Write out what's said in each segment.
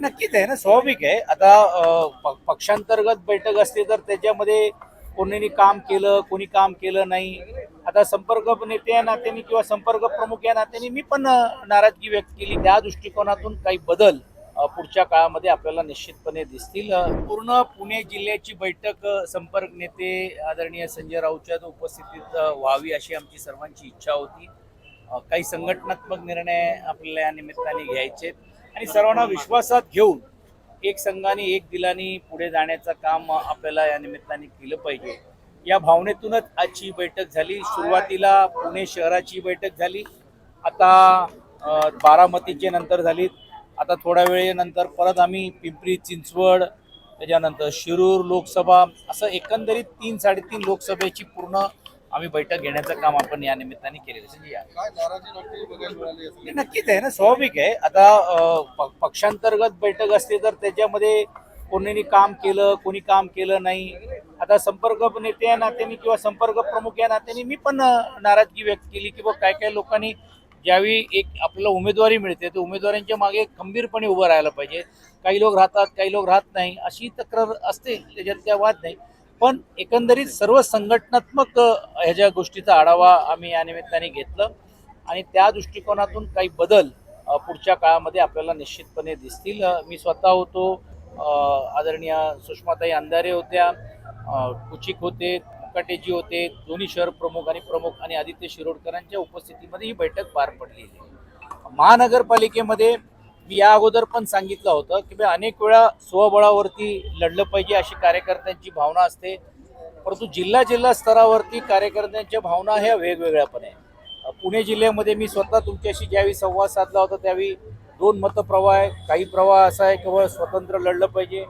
नक्कीच आहे ना स्वाभाविक आहे. आता प- पक्षांतर्गत बैठक असते तर त्याच्यामध्ये कोणी काम केलं कोणी काम केलं नाही. आता संपर्क नेते या नात्याने किंवा संपर्क प्रमुख या नात्याने मी पण नाराजगी व्यक्त केली. त्या दृष्टिकोनातून काही बदल पुढच्या काळामध्ये आपल्याला निश्चितपणे दिसतील. पूर्ण पुणे जिल्ह्याची बैठक संपर्क नेते आदरणीय संजय राऊतच्या उपस्थितीत व्हावी अशी आमची सर्वांची इच्छा होती. काही संघटनात्मक निर्णय आपल्याला या निमित्ताने घ्यायचे आणि सर्वांना विश्वासात घेऊन एक संघाने एक दिलाने पुढे जाण्याचं काम आपल्याला या निमित्ताने केलं पाहिजे. या भावनेतूनच आजची बैठक झाली. सुरुवातीला पुणे शहराची बैठक झाली. आता बारामतीचे नंतर झाली आता थोड्या वेळेनंतर परत आम्ही पिंपरी चिंचवड त्याच्यानंतर शिरूर लोकसभा असं एकंदरीत तीन साडेतीन लोकसभेची पूर्ण आम्ही बैठक घेण्याचं काम आपण या निमित्ताने केलेलं नक्कीच आहे ना स्वाभाविक आहे. आता पक्षांतर्गत बैठक असते तर त्याच्यामध्ये कोणी काम केलं कोणी काम केलं नाही. आता संपर्क नेते या नात्याने किंवा संपर्क प्रमुख या नात्याने मी पण नाराजगी व्यक्त केली की बा काय काय लोकांनी ज्यावेळी एक आपल्याला उमेदवारी मिळते तर उमेदवारांच्या मागे खंबीरपणे उभं राहायला पाहिजे. काही लोक राहतात काही लोक राहत नाही. अशी तक्रार असते त्याच्यात काय वाद नाही. पण एकंदरीत सर्व संघटनात्मक ह्याच्या गोष्टीचा आढावा आम्ही या निमित्ताने घेतलं आणि त्या दृष्टिकोनातून काही बदल पुढच्या काळामध्ये आपल्याला निश्चितपणे दिसतील. मी स्वतः होतो आदरणीय सुषमाताई अंधारे होत्या कुचिक होते मुकाटेजी होते दोन्ही शहर प्रमुख आणि प्रमुख आणि आदित्य शिरोडकरांच्या उपस्थितीमध्ये ही बैठक पार पडली महानगरपालिकेमध्ये मी या अगोदर पण सांगितलं होतं की अनेक वेळा स्वबळावरती लढलं पाहिजे अशी कार्यकर्त्यांची भावना असते. परंतु जिल्हा जिल्हा स्तरावरती कार्यकर्त्यांच्या भावना ह्या वेगवेगळ्या पण आहे पुणे जिल्ह्यामध्ये मी स्वतः तुमच्याशी ज्यावेळी संवाद साधला होता त्यावेळी दोन मतप्रवाह आहे काही प्रवाह असा आहे केवळ स्वतंत्र लढलं पाहिजे.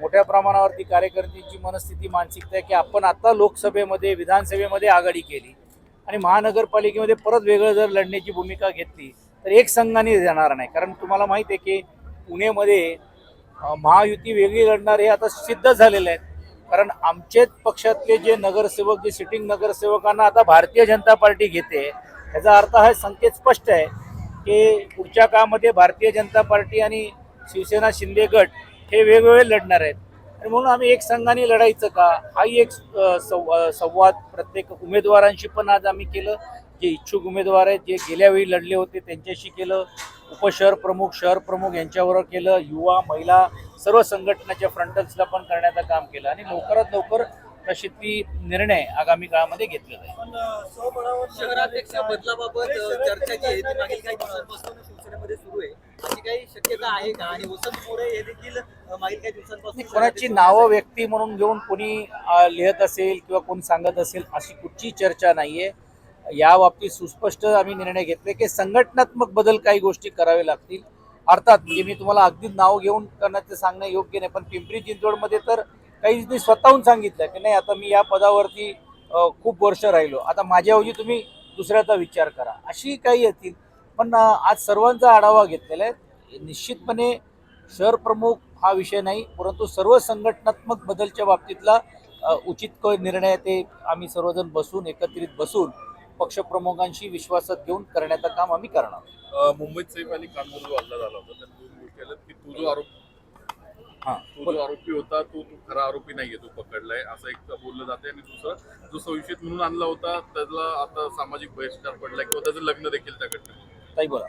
मोठ्या प्रमाणावरती कार्यकर्त्यांची मनस्थिती मानसिकता आहे की आपण आता लोकसभेमध्ये विधानसभेमध्ये आघाडी केली आणि महानगरपालिकेमध्ये परत वेगळं जर लढण्याची भूमिका घेतली तर एक संघाने जाणार नाही. कारण तुम्हाला माहिती आहे की पुणेमध्ये महायुती वेगळी लढणार हे आता सिद्ध झालेलं आहे कारण आमचेच पक्षातले जे नगरसेवक जे सिटिंग नगरसेवकांना आता भारतीय जनता पार्टी घेते याचा अर्थ हा संकेत स्पष्ट आहे की पुढच्या काळामध्ये भारतीय जनता पार्टी आणि शिवसेना शिंदे गट हे वेगवेगळे लढणार आहेत. आणि म्हणून आम्ही एक संघाने लढायचं का? हाही एक संवाद प्रत्येक उमेदवारांशी पण आज आम्ही केलं. जे इच्छुक उमेदवार आहेत जे गेल्या वेळी लढले होते त्यांच्याशी केलं. उपशहर प्रमुख शहर प्रमुख यांच्यावर केलं. युवा महिला सर्व संघटनाच्या फ्रंटल्सला पण करण्याचं काम केलं. आणि लवकरात लवकर प्रसिद्धी निर्णय आगामी काळामध्ये घेतले जाईल. शहराध्यक्ष बदलाबाबत चर्चा जी आहे ती मागील काही दिवसांपासून शिवसेनेमध्ये सुरू आहे. अशी काही शक्यता आहे का? आणि वसंत मोरे हे देखील मागील काही दिवसांपासून कोणाची नावं व्यक्ती म्हणून घेऊन कोणी लिहत असेल किंवा कोण सांगत असेल अशी कुठची चर्चा नाहीये. या बाबतीत सुस्पष्ट आम्ही निर्णय घेतले की संघटनात्मक बदल काही गोष्टी करावे लागतील. अर्थात म्हणजे मी तुम्हाला अगदी नाव घेऊन करण्याचं सांगणं योग्य नाही पण पिंपरी चिंचवडमध्ये तर काही मी स्वतःहून सांगितलं की नाही आता मी या पदावरती खूप वर्ष राहिलो. आता माझ्याऐवजी तुम्ही दुसऱ्याचा विचार करा. अशी काही येतील. पण आज सर्वांचा आढावा घेतलेला आहे. निश्चितपणे शहर प्रमुख हा विषय नाही परंतु सर्व संघटनात्मक बदलच्या बाबतीतला उचित निर्णय ते आम्ही सर्वजण बसून एकत्रित बसून पक्षप्रमुखांशी विश्वासात घेऊन करण्याचं काम आम्ही करणार. मुंबईत सैफ अली खानवर जो हल्ला झाला होता. त्यात दोन गोष्टी आल्या की तू जो आरोप हां तो जो आरोपी होता तो तू खरा आरोपी नाहीये तो पकडलाय असं एक बोललं जाते आणि दुसरं जो संशयित म्हणून आणला होता त्याला आता सामाजिक बहिष्कार पडलाय किंवा त्याचं लग्न देखील त्या घटनेत ताई बोला.